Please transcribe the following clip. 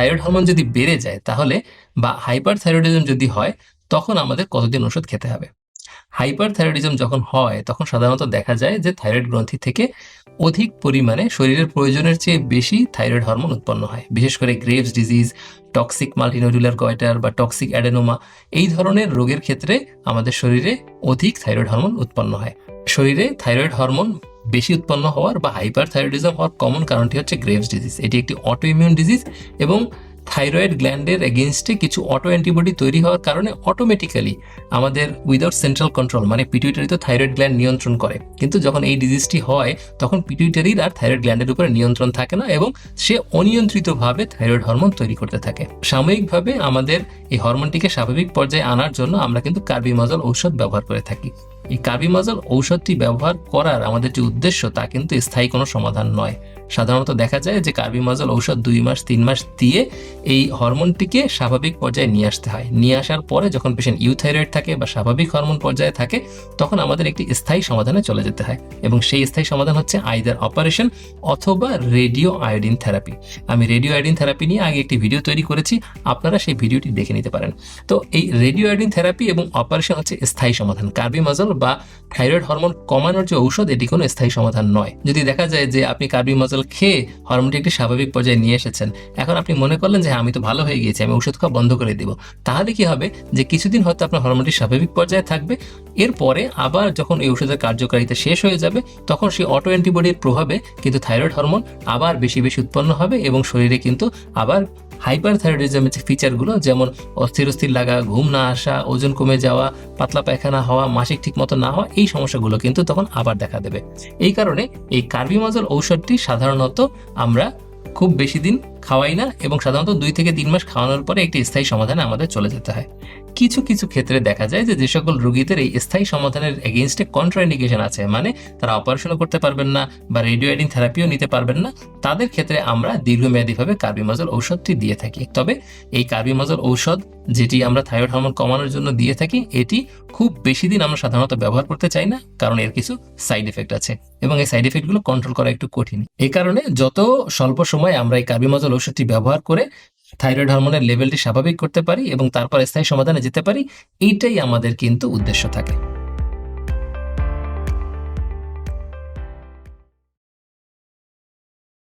Thyroid hormone যদি বেড়ে যায় তাহলে বা হাইপার থাইরয়েডিজম যদি হয়, তখন আমাদের কতদিন ওষুধ খেতে হবে? হাইপার থাইরয়েডিজম যখন হয়, তখন সাধারণত দেখা যায় যে থাইরয়েড গ্রন্থি থেকে অধিক পরিমাণে শরীরের প্রয়োজনের চেয়ে বেশি থাইরয়েড হরমোন উৎপন্ন হয়। বিশেষ করে Graves disease toxic multinodular goitre বা টক্সিক অ্যাডেনোমা এই ধরনের রোগের ক্ষেত্রে আমাদের শরীরে অধিক থাইরয়েড হরমোন উৎপন্ন হয়। শরীরে থাইরয়েড হরমোন বেশি উৎপন্ন হওয়ার বা হাইপার থাইরয়েডিজম হওয়ার কমন কারণটি হচ্ছে গ্রেভস ডিজিজ এটি একটি অটো ইমিউন ডিজিজ এবং থাইরয়েড গ্ল্যান্ডের এগেনস্টে কিছু অটো অ্যান্টিবডি তৈরি হওয়ার কারণে অটোমেটিক্যালি আমাদের উইদাউট সেন্ট্রাল কন্ট্রোল মানে পিটুইটারি তো থাইরয়েড গ্ল্যান্ড নিয়ন্ত্রণ করে। কিন্তু যখন এই ডিজিজটি হয়, তখন পিটুইটারির আর থাইরয়েড গ্ল্যান্ডের উপরে নিয়ন্ত্রণ থাকে না এবং সে অনিয়ন্ত্রিতভাবে থাইরয়েড হরমোন তৈরি করতে থাকে। সাময়িকভাবে আমাদের এই হরমোনটিকে স্বাভাবিক পর্যায়ে আনার জন্য আমরা কিন্তু কার্বিমাজল ঔষধ ব্যবহার করে থাকি। এই কার্বিমাজল ঔষধটি ব্যবহার করার আমাদের যে উদ্দেশ্য, তা কিন্তু স্থায়ী কোনো সমাধান নয়। সাধারণত দেখা যায় যে কার্বিমাজল ঔষধ দুই মাস, তিন মাস দিয়ে এই হরমোনটিকে স্বাভাবিক পর্যায়ে নিয়ে আসতে হয়। নিয়ে আসার পরে যখন পেশেন্ট ইউথাইরয়েড থাকে বা স্বাভাবিক হরমোন পর্যায়ে থাকে, তখন আমাদের একটি স্থায়ী সমাধানে চলে যেতে হয় এবং সেই স্থায়ী সমাধান হচ্ছে আইদার অপারেশন অথবা রেডিও আয়োডিন থেরাপি আমি রেডিও আয়োডিন থেরাপি নিয়ে আগে একটি ভিডিও তৈরি করেছি, আপনারা সেই ভিডিওটি দেখে নিতে পারেন। তো এই রেডিও আয়োডিন থেরাপি এবং অপারেশন হচ্ছে স্থায়ী সমাধান। কার্বিমাজল বা থাইরয়েড হরমোন কমানোর যে ঔষধ এটি কোনো স্থায়ী সমাধান নয়। যদি দেখা যায় যে আপনি কার্বি মজল খেয়ে হরমোনটি একটি স্বাভাবিক পর্যায়ে নিয়ে এসেছেন এখন আপনি মনে করলেন যে হ্যাঁ, আমি তো ভালো হয়ে গিয়েছি আমি ওষুধ খাওয়া বন্ধ করে দিব। তাহলে কি হবে? যে কিছুদিন হয়তো আপনার হরমোনটি স্বাভাবিক পর্যায়ে থাকবে এরপরে আবার যখন এই ওষুধের কার্যকারিতা শেষ হয়ে যাবে তখন সেই অটো অ্যান্টিবডির প্রভাবে কিন্তু থাইরয়েড হরমোন আবার বেশি বেশি উৎপন্ন হবে এবং শরীরে কিন্তু আবার হাইপার থাইরয়েডিজমের যে ফিচারগুলো যেমন অস্থির অস্থির লাগা, ঘুম না আসা, ওজন কমে যাওয়া, পাতলা পায়খানা হওয়া, মাসিক ঠিক মতো না হওয়া, এই সমস্যাগুলো কিন্তু তখন আবার দেখা দেবে। এই কারণে এই কার্বিমাজল ঔষধটি সাধারণত আমরা খুব বেশি দিন খাওয়াই না এবং সাধারণত দুই থেকে তিন মাস খাওয়ানোর পরে একটি স্থায়ী সমাধানে আমাদের চলে যেতে হয়। কিছু কিছু ক্ষেত্রে দেখা যায় যে যে সকল রোগীদের এই স্থায়ী সমাধানের এগেনস্টে কন্ট্রাইন্ডিকেশন আছে। মানে তারা অপারেশনও করতে পারবেন না বা রেডিওয়াইডিং থেরাপিও নিতে পারবেন না। তাদের ক্ষেত্রে আমরা দীর্ঘমেয়াদীভাবে কার্বিমাজল ঔষধটি দিয়ে থাকি। তবে এই কার্বিমাজল ঔষধ যেটি আমরা থাইরয়েড হরমোন কমানোর জন্য দিয়ে থাকি, এটি খুব বেশি দিন আমরা সাধারণত ব্যবহার করতে চাই না, কারণ এর কিছু সাইড এফেক্ট আছে এবং এই সাইড এফেক্টগুলো কন্ট্রোল করা একটু কঠিন। এই কারণে যত স্বল্প সময় আমরা এই কার্বিমাজল ঔষধটি ব্যবহার করে থাইরয়েড হরমোনের লেভেলটি স্বাভাবিক করতে পারি এবং তারপর স্থায়ী সমাধানে যেতে পারি, এইটাই আমাদের কিন্তু উদ্দেশ্য থাকে।